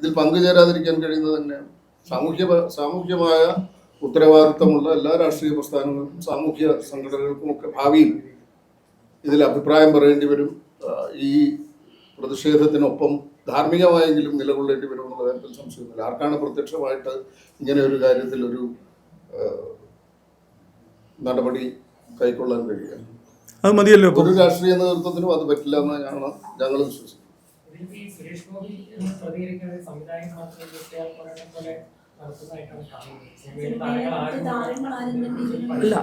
ഇതിൽ പങ്കുചേരാതിരിക്കാൻ കഴിയുന്നത് തന്നെയാണ്. സാമൂഹ്യ സാമൂഹ്യമായ ഉത്തരവാദിത്തമുള്ള എല്ലാ രാഷ്ട്രീയ പ്രസ്ഥാനങ്ങൾക്കും സാമൂഹ്യ സംഘടനകൾക്കും ഒക്കെ ഭാവിയിൽ ഇതിൽ അഭിപ്രായം പറയേണ്ടി വരും. ഈ പ്രതിഷേധത്തിനൊപ്പം ധാർമ്മികമായെങ്കിലും നിലകൊള്ളേണ്ടി വരും എന്നുള്ള കാര്യത്തിൽ സംശയമില്ല. ആർക്കാണ് പ്രത്യക്ഷമായിട്ട് ഇങ്ങനെ ഒരു കാര്യത്തിൽ ഒരു നടപടി കൈക്കൊള്ളാൻ കഴിയുക? അത് മതിയല്ലോ ഒരു രാഷ്ട്രീയ നേതൃത്വത്തിനും അത് പറ്റില്ല എന്നാണ് ഞങ്ങൾ വിശ്വസിക്കുന്നത്. അല്ല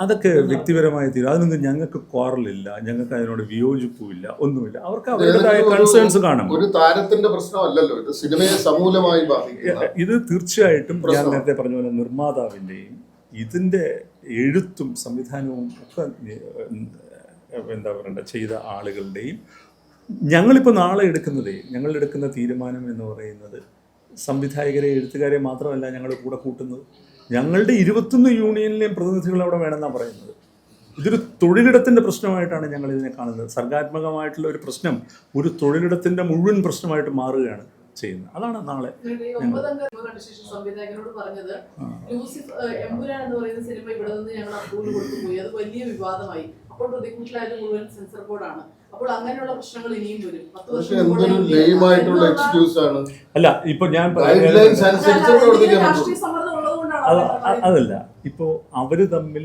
അതൊക്കെ വ്യക്തിപരമായ തീരും അതിനൊന്നും ഞങ്ങൾക്ക് ക്വാറലില്ല ഞങ്ങൾക്ക് അതിനോട് വിയോജിപ്പുമില്ല. ഒന്നുമില്ല. അവർക്ക് അവരുടേതായ കൺസേൺസ് കാണും. ഒരു താരത്തിന്റെ പ്രശ്നമല്ലല്ലോ. ഇത് സിനിമയെ സമൂലമായി ഇത് തീർച്ചയായിട്ടും ഞാൻ. നേരത്തെ പറഞ്ഞ പോലെ നിർമ്മാതാവിന്റെയും ഇതിന്റെ എഴുത്തും സംവിധാനവും ഒക്കെ എന്താ പറയണ്ട ചെയ്ത ആളുകളുടെയും ഞങ്ങളിപ്പോൾ നാളെ എടുക്കുന്നതേ ഞങ്ങൾ എടുക്കുന്ന തീരുമാനം എന്ന് പറയുന്നത് സംവിധായകരെ എഴുത്തുകാരെ മാത്രമല്ല ഞങ്ങളുടെ കൂടെ കൂട്ടുന്നത്. ഞങ്ങളുടെ ഇരുപത്തൊന്ന് യൂണിയനിലെയും പ്രതിനിധികൾ അവിടെ വേണമെന്നാണ് പറയുന്നത്. ഇതൊരു തൊഴിലിടത്തിന്റെ പ്രശ്നമായിട്ടാണ് ഞങ്ങൾ ഇതിനെ കാണുന്നത്. സർഗാത്മകമായിട്ടുള്ള ഒരു പ്രശ്നം ഒരു തൊഴിലിടത്തിന്റെ മുഴുവൻ പ്രശ്നമായിട്ട് മാറുകയാണ് ചെയ്യുന്നത്. അതാണ് നാളെ സംവിധായകനോട് പറഞ്ഞത് എമ്പുരാൻ എന്ന് പറയുന്ന സിനിമ ഇവിടെ നിന്ന് ഞങ്ങൾ അപ്രൂവൽ കൊടുത്തുപോയി അത് വലിയ വിവാദമായി. അപ്പോൾ പ്രതികൂട്ടിലായത് മുഴുവൻ സെൻസർ ബോർഡാണ്. അപ്പോൾ അങ്ങനെയുള്ള പ്രശ്നങ്ങൾ ഇനിയും വരും. പത്ത് വർഷം അല്ല ഇപ്പൊ ഞാൻ രാഷ്ട്രീയ സമ്മർദ്ദം. അതല്ല. ഇപ്പോ അവർ തമ്മിൽ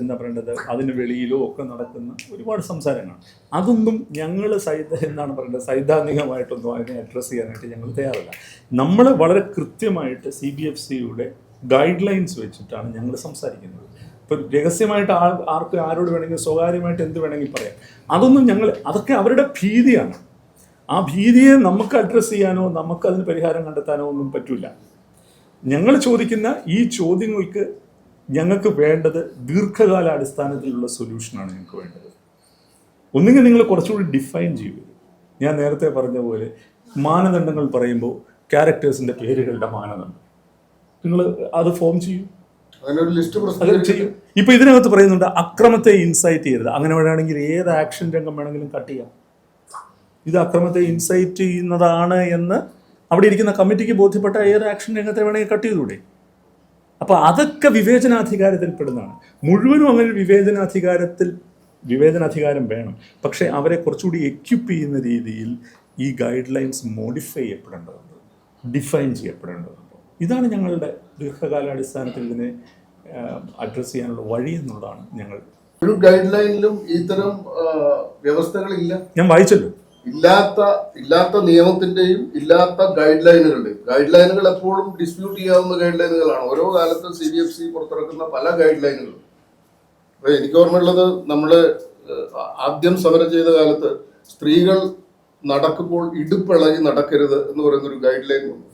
എന്താ പറയേണ്ടത്? അതിന് വെളിയിലോ ഒക്കെ നടക്കുന്ന ഒരുപാട് സംസാരങ്ങളാണ് അതൊന്നും ഞങ്ങൾ സൈദ്ധ എന്താണ് പറയേണ്ടത്? സൈദ്ധാന്തികമായിട്ടൊന്നും അതിനെ അഡ്രസ്സ് ചെയ്യാനായിട്ട് ഞങ്ങൾ തയ്യാറല്ല. നമ്മൾ വളരെ കൃത്യമായിട്ട് സി ബി എഫ് സിയുടെ ഗൈഡ് ലൈൻസ് വെച്ചിട്ടാണ് ഞങ്ങൾ സംസാരിക്കുന്നത്. ഇപ്പം രഹസ്യമായിട്ട് ആൾ ആർക്ക് ആരോട് വേണമെങ്കിലും സ്വകാര്യമായിട്ട് എന്ത് വേണമെങ്കിൽ പറയാം. അതൊന്നും ഞങ്ങൾ അതൊക്കെ അവരുടെ ഭീതിയാണ്. ആ ഭീതിയെ നമുക്ക് അഡ്രസ്സ് ചെയ്യാനോ നമുക്ക് അതിന് പരിഹാരം കണ്ടെത്താനോ ഒന്നും പറ്റില്ല ഞങ്ങൾ ചോദിക്കുന്ന ഈ ചോദ്യങ്ങൾക്ക് ഞങ്ങൾക്ക് വേണ്ടത് ദീർഘകാലാടിസ്ഥാനത്തിലുള്ള സൊല്യൂഷനാണ് ഞങ്ങൾക്ക് വേണ്ടത്. ഒന്നുകിൽ നിങ്ങൾ കുറച്ചുകൂടി ഡിഫൈൻ ചെയ്യൂ. ഞാൻ നേരത്തെ പറഞ്ഞ പോലെ മാനദണ്ഡങ്ങൾ പറയുമ്പോൾ ക്യാരക്ടേഴ്സിന്റെ പേരുകളുടെ മാനദണ്ഡം. നിങ്ങൾ അത് ഫോം ചെയ്യും. അങ്ങനെ ഒരു ലിസ്റ്റ് ചെയ്യും. ഇപ്പൊ ഇതിനകത്ത് പറയുന്നുണ്ട് അക്രമത്തെ ഇൻസൈറ്റ് ചെയ്യരുത്. അങ്ങനെ വേണമെങ്കിൽ ഏത് ആക്ഷൻ രംഗം വേണമെങ്കിലും കട്ട് ചെയ്യാം. ഇത് അക്രമത്തെ ഇൻസൈറ്റ് ചെയ്യുന്നതാണ് എന്ന് അവിടെ ഇരിക്കുന്ന കമ്മിറ്റിക്ക് ബോധ്യപ്പെട്ട ഏത് ആക്ഷൻ രംഗത്തെ വേണമെങ്കിൽ കട്ട് ചെയ്തുകൂടെ? അപ്പോൾ അതൊക്കെ വിവേചനാധികാരത്തിൽ പെടുന്നതാണ് മുഴുവനും അങ്ങനെ വിവേചനാധികാരത്തിൽ വിവേചനാധികാരം വേണം. പക്ഷേ അവരെ കുറച്ചുകൂടി എക്യുപ്പ് ചെയ്യുന്ന രീതിയിൽ ഈ ഗൈഡ് ലൈൻസ് മോഡിഫൈ ചെയ്യപ്പെടേണ്ടതുണ്ട്. ഡിഫൈൻ ചെയ്യപ്പെടേണ്ടതുണ്ട്. ഇതാണ് ഞങ്ങളുടെ ദീർഘകാലാടിസ്ഥാനത്തിൽ ഇതിനെ അഡ്രസ്സ് ചെയ്യാനുള്ള വഴി എന്നുള്ളതാണ് ഞങ്ങൾ. ഒരു ഗൈഡ് ലൈനിലും ഇത്തരം വ്യവസ്ഥകളില്ല? ഞാൻ വായിച്ചല്ലോ. ഇല്ലാത്ത ഇല്ലാത്ത നിയമത്തിന്റെയും ഇല്ലാത്ത ഗൈഡ് ലൈനുകളുടെയും ഗൈഡ് ലൈനുകൾ എപ്പോഴും ഡിസ്പ്യൂട്ട് ചെയ്യാവുന്ന ഗൈഡ് ലൈനുകളാണ് ഓരോ കാലത്തും സി ബി എഫ് സി പുറത്തിറക്കുന്ന പല ഗൈഡ് ലൈനുകളും അപ്പൊ എനിക്ക് ഓർമ്മയുള്ളത് നമ്മൾ ആദ്യം സമരം ചെയ്ത കാലത്ത് സ്ത്രീകൾ നടക്കുമ്പോൾ ഇടുപ്പിളകി നടക്കരുത് എന്ന് പറയുന്ന ഒരു ഗൈഡ് ലൈൻ വന്നു.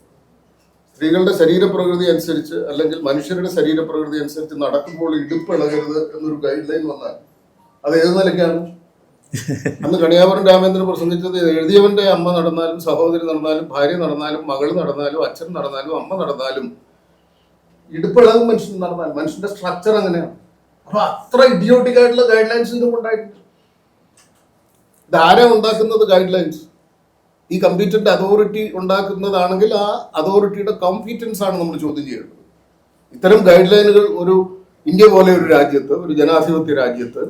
സ്ത്രീകളുടെ ശരീരപ്രകൃതി അനുസരിച്ച് അല്ലെങ്കിൽ മനുഷ്യരുടെ ശരീരപ്രകൃതി അനുസരിച്ച് നടക്കുമ്പോൾ ഇടുപ്പ് ഇളകരുത് എന്നൊരു ഗൈഡ് ലൈൻ വന്നാൽ അത് ഏത് നിലയ്ക്കാണ്? അന്ന് കണിയാപുരം രാമേന്ദ്രൻ പ്രസംഗിച്ചത് എഴുതിയവന്റെ അമ്മ നടന്നാലും സഹോദരി നടന്നാലും ഭാര്യ നടന്നാലും മകൾ നടന്നാലും അച്ഛൻ നടന്നാലും അമ്മ നടന്നാലും ഇടുപ്പിളകും മനുഷ്യൻ നടന്നാൽ മനുഷ്യന്റെ സ്ട്രക്ചർ അങ്ങനെയാണ്. അപ്പൊ അത്ര ഇഡിയോട്ടിക് ആയിട്ടുള്ള ഗൈഡ് ലൈൻസ് ഇതും ഉണ്ടായിട്ടുണ്ട്. ഇതാരാ ഉണ്ടാക്കുന്നത് ഗൈഡ് ലൈൻസ് ഈ കമ്പീറ്റന്റ് അതോറിറ്റി ഉണ്ടാക്കുന്നതാണെങ്കിൽ ആ അതോറിറ്റിയുടെ കോമ്പീറ്റൻസ് ആണ് നമ്മൾ ചോദ്യം ചെയ്യേണ്ടത്. ഇത്തരം ഗൈഡ് ലൈനുകൾ ഒരു ഇന്ത്യ പോലെ ഒരു രാജ്യത്ത് ഒരു ജനാധിപത്യ രാജ്യത്ത്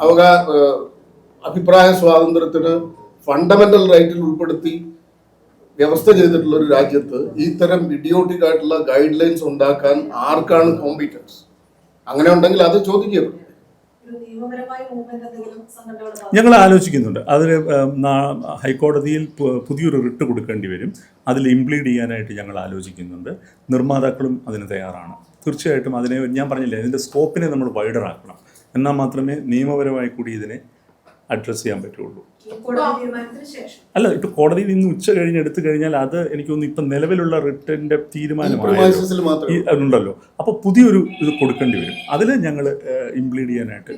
അവകാ അഭിപ്രായ സ്വാതന്ത്ര്യത്തിന് ഫണ്ടമെന്റൽ റൈറ്റിൽ ഉൾപ്പെടുത്തി വ്യവസ്ഥ ചെയ്തിട്ടുള്ള ഒരു രാജ്യത്ത് ഇത്തരം ഇഡിയോട്ടിക് ആയിട്ടുള്ള ഗൈഡ് ലൈൻസ് ഉണ്ടാക്കാൻ ആർക്കാണ് കോമ്പീറ്റൻസ് അങ്ങനെ ഉണ്ടെങ്കിൽ അത് ചോദ്യം ഒരു നിയമപരമായ മൂവ്മെന്റ് എന്തെങ്കിലും സംഘടനകൾ ഞങ്ങൾ ആലോചിക്കുന്നുണ്ട്. അതിൽ ഹൈക്കോടതിയിൽ പുതിയൊരു റിട്ട് കൊടുക്കേണ്ടി വരും. അതിൽ ഇംപ്ലീഡ് ചെയ്യാനായിട്ട് ഞങ്ങൾ ആലോചിക്കുന്നുണ്ട്. നിർമ്മാതാക്കളും അതിന് തയ്യാറാണ്. തീർച്ചയായിട്ടും അതിനെ ഞാൻ പറഞ്ഞില്ലേ ഇതിന്റെ സ്കോപ്പിനെ നമ്മൾ വൈഡറാക്കണം. എന്നാൽ മാത്രമേ നിയമപരമായി കൂടി ഇതിനെ അഡ്രസ്സ് ചെയ്യാൻ പറ്റുള്ളൂ. അല്ല ഇപ്പൊ കോടതിയിൽ നിന്ന് ഉച്ച കഴിഞ്ഞ് എടുത്തു കഴിഞ്ഞാൽ അത് എനിക്ക് തോന്നുന്നു ഇപ്പം നിലവിലുള്ള റിട്ടിന്റെ ഉണ്ടല്ലോ അപ്പോൾ പുതിയൊരു ഇത് കൊടുക്കേണ്ടി വരും. അതിൽ ഞങ്ങൾ ഇംപ്ലീഡ് ചെയ്യാനായിട്ട്.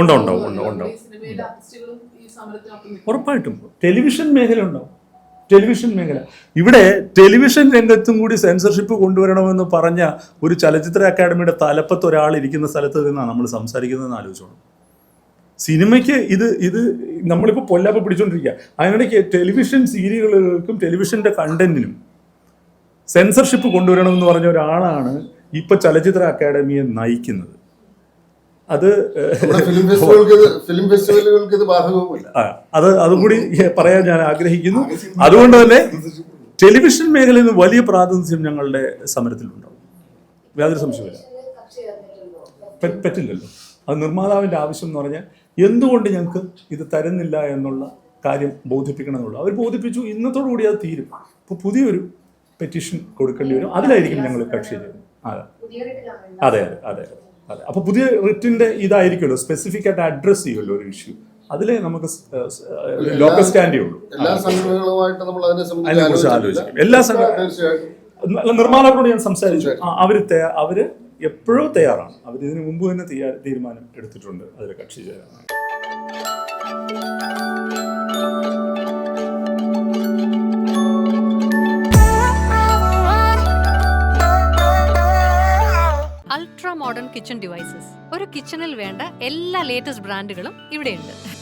ഉണ്ടോ ഉണ്ടോ ഉണ്ടോ ഉണ്ടോ അമ്മയുടെ ഉണ്ട്, ഉണ്ട്, ഉണ്ട്, ഉണ്ട്. ഈ സിനിമയിലെ ആർട്ടിസ്റ്റുകളും ഈ സമരത്തിനൊപ്പം നിൽക്കും. ഉറപ്പായിട്ടും. ടെലിവിഷൻ മേഖല ഉണ്ടാവും ടെലിവിഷൻ മേഖല. ഇവിടെ ടെലിവിഷൻ രംഗത്തും കൂടി സെൻസർഷിപ്പ് കൊണ്ടുവരണമെന്ന് പറഞ്ഞ ഒരു ചലച്ചിത്ര അക്കാദമിയുടെ തലപ്പത്ത് ഒരാൾ ഇരിക്കുന്ന സ്ഥലത്ത് നിന്നാണ് നമ്മൾ സംസാരിക്കുന്നതെന്ന് ആലോചിച്ചോളൂ. സിനിമയ്ക്ക് ഇത് ഇത് നമ്മളിപ്പോൾ പൊല്ലാപ്പ് പിടിച്ചോണ്ടിരിക്കുക അതിനിടയ്ക്ക് ടെലിവിഷൻ സീരിയലുകൾക്കും ടെലിവിഷന്റെ കണ്ടന്റിനും സെൻസർഷിപ്പ് കൊണ്ടുവരണമെന്ന് പറഞ്ഞ ഒരാളാണ് ഇപ്പൊ ചലച്ചിത്ര അക്കാദമിയെ നയിക്കുന്നത് അത് നമ്മുടെ ഫിലിം ഫെസ്റ്റിവലുകൾക്ക് ഇത് ഫിലിം ഫെസ്റ്റിവലുകൾക്ക് ഇത് ബാധകവുമില്ല അത് അതുകൂടി പറയാൻ ഞാൻ ആഗ്രഹിക്കുന്നു അതുകൊണ്ട് തന്നെ ടെലിവിഷൻ മേഖലയിൽ നിന്ന് വലിയ പ്രാതിനിധ്യം ഞങ്ങളുടെ സമരത്തിലുണ്ടാവും യാതൊരു സംശയമില്ല പറ്റില്ലല്ലോ അത് നിർമ്മാതാവിന്റെ ആവശ്യം എന്ന് പറഞ്ഞാൽ എന്തുകൊണ്ട് ഞങ്ങൾക്ക് ഇത് തരുന്നില്ല എന്നുള്ള കാര്യം ബോധിപ്പിക്കണം എന്നുള്ളൂ അവർ ബോധിപ്പിച്ചു ഇന്നത്തോടു കൂടി അത് തീരും. അപ്പോൾ പുതിയൊരു പെറ്റീഷൻ കൊടുക്കേണ്ടി വരും. അതിലായിരിക്കും ഞങ്ങൾ കക്ഷി ചെയ്യുന്നത്. അതെ. അതെ അതെ അതെ അതെ. അപ്പോൾ പുതിയ റിറ്റിന്റെ ഇതായിരിക്കുമല്ലോ. സ്പെസിഫിക് ആയിട്ട് അഡ്രസ്സ് ചെയ്യുമല്ലോ ഒരു ഇഷ്യൂ അതിലേ നമുക്ക് ലോക്കൽ സ്റ്റാൻഡേ ഉള്ളൂ. എല്ലാ സംഘടനകളുമായിട്ട് നമ്മൾ അതിനെ കുറിച്ച് ആലോചിക്കും. എല്ലാ നിർമ്മാതാക്കളോട് ഞാൻ സംസാരിച്ചു. അവർ അവർ എപ്പോഴോ തയ്യാറാണ്. അവർ ഇതിനു മുമ്പ് തന്നെ തീരുമാനം എടുത്തിട്ടുണ്ട്. അതിൽ കക്ഷി ചേരാൻ അൾട്രാ മോഡേൺ കിച്ചൺ ഡിവൈസസ് ഒരു കിച്ചണിൽ വേണ്ട എല്ലാ ലേറ്റസ്റ്റ് ബ്രാൻഡുകളും ഇവിടെയുണ്ട്.